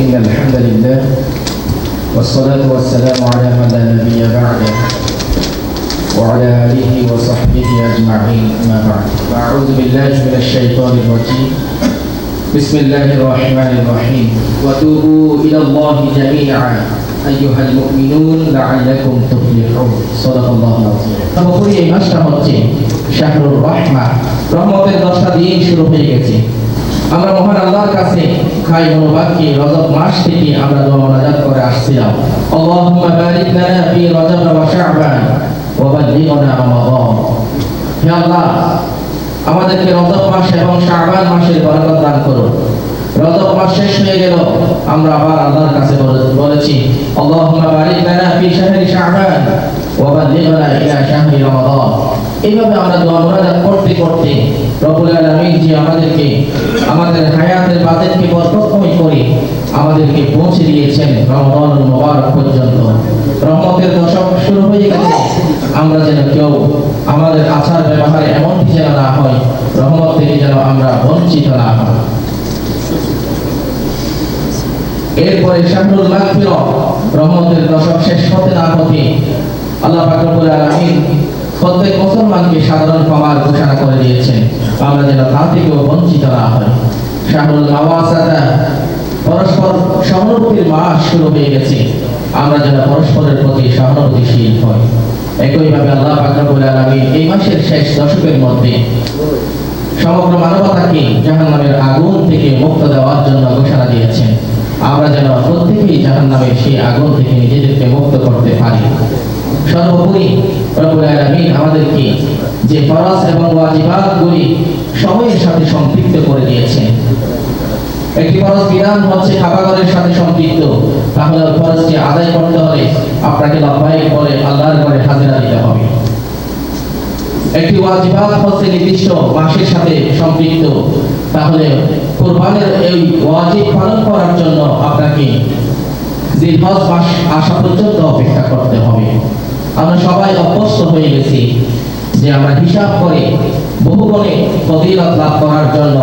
إن الحمد لله والصلاة والسلام على من لا نبي بعده وعلى آله وصحبه أجمعين أما بعد أعوذ بالله من الشيطان الرجيم بسم الله الرحمن الرحيم وتوبوا إلى الله جميعا أيها المؤمنون لعلكم تفلحون صدق الله العظيم তবে এই মাসটা হচ্ছে শাহরুর রহমা রহমতের দশটা দিন শুরু হয়ে গেছে আমরা মহান আল্লাহর কাছে খাই মনোবাক্যে রজব মাস থেকে আমরা দোয়া মোনাজাত করে আসছিলাম। আল্লাহুম্মা বারিক লানা ফি রজব ওয়া শাবান ওয়া বাল্লিগনা রমাদান। হে আল্লাহ, আমাদেরকে রজব মাস এবং শাবান মাসের বরকত দান করুন। মাস শেষ হয়ে গেল। আমরা আবার আল্লাহর কাছে বলেছি, আল্লাহুম্মা বারিক লানা ফি শাহরি শাবান ওয়া বাল্লিগনা ইলা শাহরি রমাদান। এইভাবে আমরা দোয়া মোনাজাত করতে করতে রব্বুল আলামিন যে আমাদেরকে, আমাদের হায়াতের বাজেটকে বরকতময় করে আমাদেরকে পৌঁছে দিয়েছেন রমজানুল মুবারক পর্যন্ত। রহমতের দশক শুরু হয়ে গেছে। আমরা যেন কেউ আমাদের আচার ব্যবহারে এমনটি যেন না হয়, রহমত থেকে যেন আমরা বঞ্চিত না হই। এরপরে শাহরুল মাগফিরা রহমতের দশক শেষ হতে না হতে আল্লাহ পাক রব্বুল আলামিন প্রত্যেক মুসলমানকে সাধারণ ক্ষমার ঘোষণা করে দিয়েছেন। আমরা যেন তা থেকেও বঞ্চিত না হই। শাহরুল মাওয়াসাদা পরস্পর সহানুভূতির মাস শুরু হয়ে গেছে। আমরা যেন পরস্পরের প্রতি সহানুভূতিশীল হই। একইভাবে আল্লাহ পাক রব্বুল আলামিন এই মাসের শেষ দশকের মধ্যে সমগ্র মানবতাকে জাহান্নামের আগুন থেকে মুক্ত দেওয়ার জন্য ঘোষণা দিয়েছেন। আমরা যেন প্রত্যেকেই জাহান্নামের সেই আগুন থেকে নিজেদেরকে মুক্ত করতে পারি। সর্বোপরি আমাদেরকে যে ফরজ এবং ওয়াজিবাতগুলি সময়ের সাথে সম্পৃক্ত করে দিয়েছেন। একটি ফরজ বিধান হচ্ছে খাবারের সাথে সম্পৃক্ত। তাহলে ফরজটি আদায় করতে হলে আপনাকে লব্বাইক করে আল্লাহর ঘরে হাজিরা দিতে হবে একটি ওয়াজিবাত হচ্ছে নির্দিষ্ট মাসের সাথে সম্পৃক্ত। তাহলে কোরবানের এই ওয়াজিব পালন করার জন্য আপনাকে জিলহজ মাস আসা পর্যন্ত অপেক্ষা করতে হবে। আমরা সবাই অভ্যস্ত হয়ে গেছি যে আমরা হিসাব করে বহু গুণে ফজিলত লাভ করার জন্য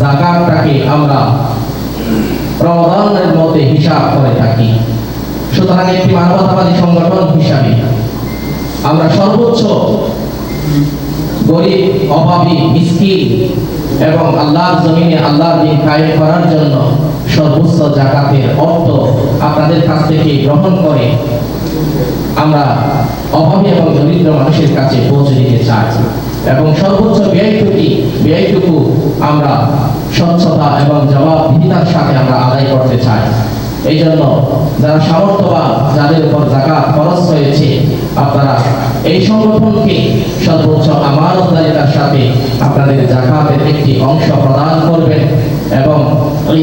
জাকাতটাকে আমরা রমজানের মধ্যে হিসাব করে থাকি। সুতরাং একটি মানবতাবাদী সংগঠন হিসাবে আমরা সর্বোচ্চ গরিব, অভাবী, মিসকিন এবং আল্লাহর জমিনে আল্লাহর দিন কায়েম করার জন্য সর্বোচ্চ জাকাতের অর্থ আপনাদের কাছ থেকে গ্রহণ করে আমরা অভাবী এবং দরিদ্র মানুষের কাছে পৌঁছে দিতে চাই এবং সর্বোচ্চ ব্যয়টুকু ব্যয়টুকু আমরা স্বচ্ছতা এবং জবাবদিহিতার সাথে আমরা আদায় করতে চাই। এই জন্য যারা সামর্থ্যবান, যাদের উপর জাকাত খরচ হয়েছে, আপনারা এই সংগঠনকে সর্বোচ্চ আমানতদারিতার সাথে আপনাদের জাকাতের একটি অংশ প্রদান করবেন এবং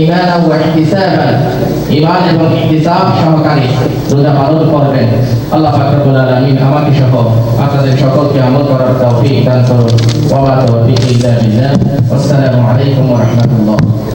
ঈমান ও ইহতিসাবান ঈমান এবং ইহতিসাব সহকারে রোজা পালন করবেন। আল্লাহ পাক রব্বুল আমাকে সহ আপনাদের সকলকে আমল করার তৌফিক দান করুন। ওয়া তাওফীকি ইল্লা বিল্লাহ। আসসালামু আলাইকুম ওয়া রাহমাতুল্লাহ।